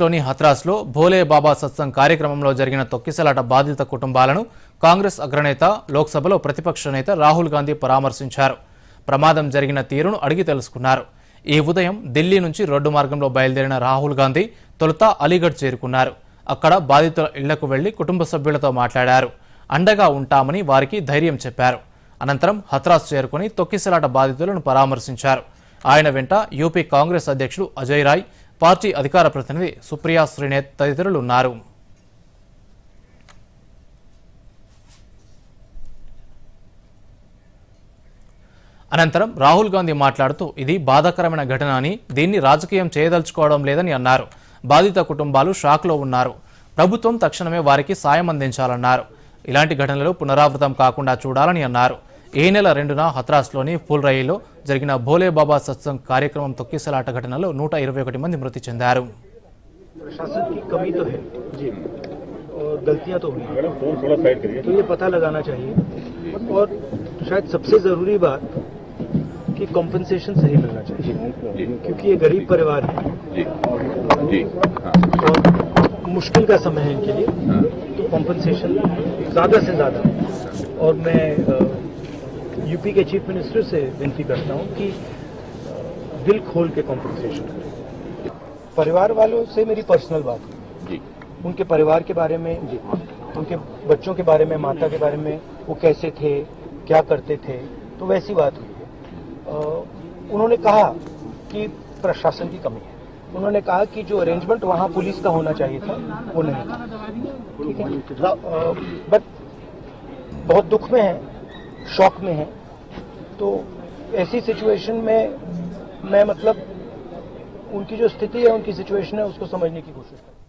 లోని హత్రాస్లో భోలే బాబా సత్సంగ్ కార్యక్రమంలో జరిగిన తొక్కిసలాట బాధిత కుటుంబాలను కాంగ్రెస్ అగ్రనేత లోక్సభలో ప్రతిపక్ష నేత రాహుల్ గాంధీ పరామర్శించారు ప్రమాదం జరిగిన తీరును అడిగి తెలుసుకున్నారు ఈ ఉదయం ఢిల్లీ నుంచి రోడ్డు మార్గంలో బయలుదేరిన రాహుల్ గాంధీ తొలుత అలీగఢ్ చేరుకున్నారు అక్కడ బాధితుల ఇళ్లకు వెళ్లి కుటుంబ సభ్యులతో మాట్లాడారు అండగా ఉంటామని వారికి ధైర్యం చెప్పారు అనంతరం హత్రాస్ చేరుకుని తొక్కిసలాట బాధితులను పరామర్శించారు ఆయన వెంట యూపీ కాంగ్రెస్ అధ్యక్షుడు అజయ్ రాయ్ పార్టీ అధికార ప్రతినిధి సుప్రియా శ్రీనేత్ తదితరులు ఉన్నారు అనంతరం రాహుల్ గాంధీ మాట్లాడుతూ ఇది బాధాకరమైన ఘటన అని దీన్ని రాజకీయం చేయదలుచుకోవడం లేదని అన్నారు బాధిత కుటుంబాలు షాక్లో ఉన్నారు ప్రభుత్వం తక్షణమే వారికి సాయం అందించాలన్నారు ఇలాంటి ఘటనలు పునరావృతం కాకుండా చూడాలని అన్నారు ఏనెల రెండునా హత్రాస్ లోని పౌల్ రైల్లో జరిగిన బోలే బాబా సత్సంగ్ కార్యక్రమం తోక్కిసలాట ఘటనలో 121 మంది మృతి చెందారు. శస్తకి కమీతో హై జి. ఓర్ గల్తియా తో హో గయీ. మేర ఫోన్ థోడా సైడ్ కరియే. ఇసే పతా లగానా చాహీయే. ఓర్ షాయద్ సబ్సే జరూరీ బాత్ కి కంపెన్సేషన్ సహి మిల్నా చాహీయే. క్యుకియే ఏ గరీబ్ పరివార్ హై. జి. ఓర్ జి. హా. ఓర్ ముష్కిల్ కా సమయ హై ఇన్కే లియే. హా. తో కంపెన్సేషన్ జదాసే జదా. ఓర్ మే यूपी के चीफ मिनिस्टर से विनती करता हूं कि दिल खोल के कॉम्पनसेशन करें परिवार वालों से मेरी पर्सनल बात जी उनके परिवार के बारे में जी उनके बच्चों के बारे में माता के बारे में वो कैसे थे क्या करते थे तो वैसी बात हुई है उन्होंने कहा कि प्रशासन की कमी है उन्होंने कहा कि जो अरेंजमेंट वहां पुलिस का होना चाहिए था वो नहीं था ठीक है बट तो, बहुत दुख में है शौक में है तो ऐसी सिचुएशन में मैं मतलब उनकी जो स्थिति है उनकी सिचुएशन है उसको समझने की कोशिश करूँ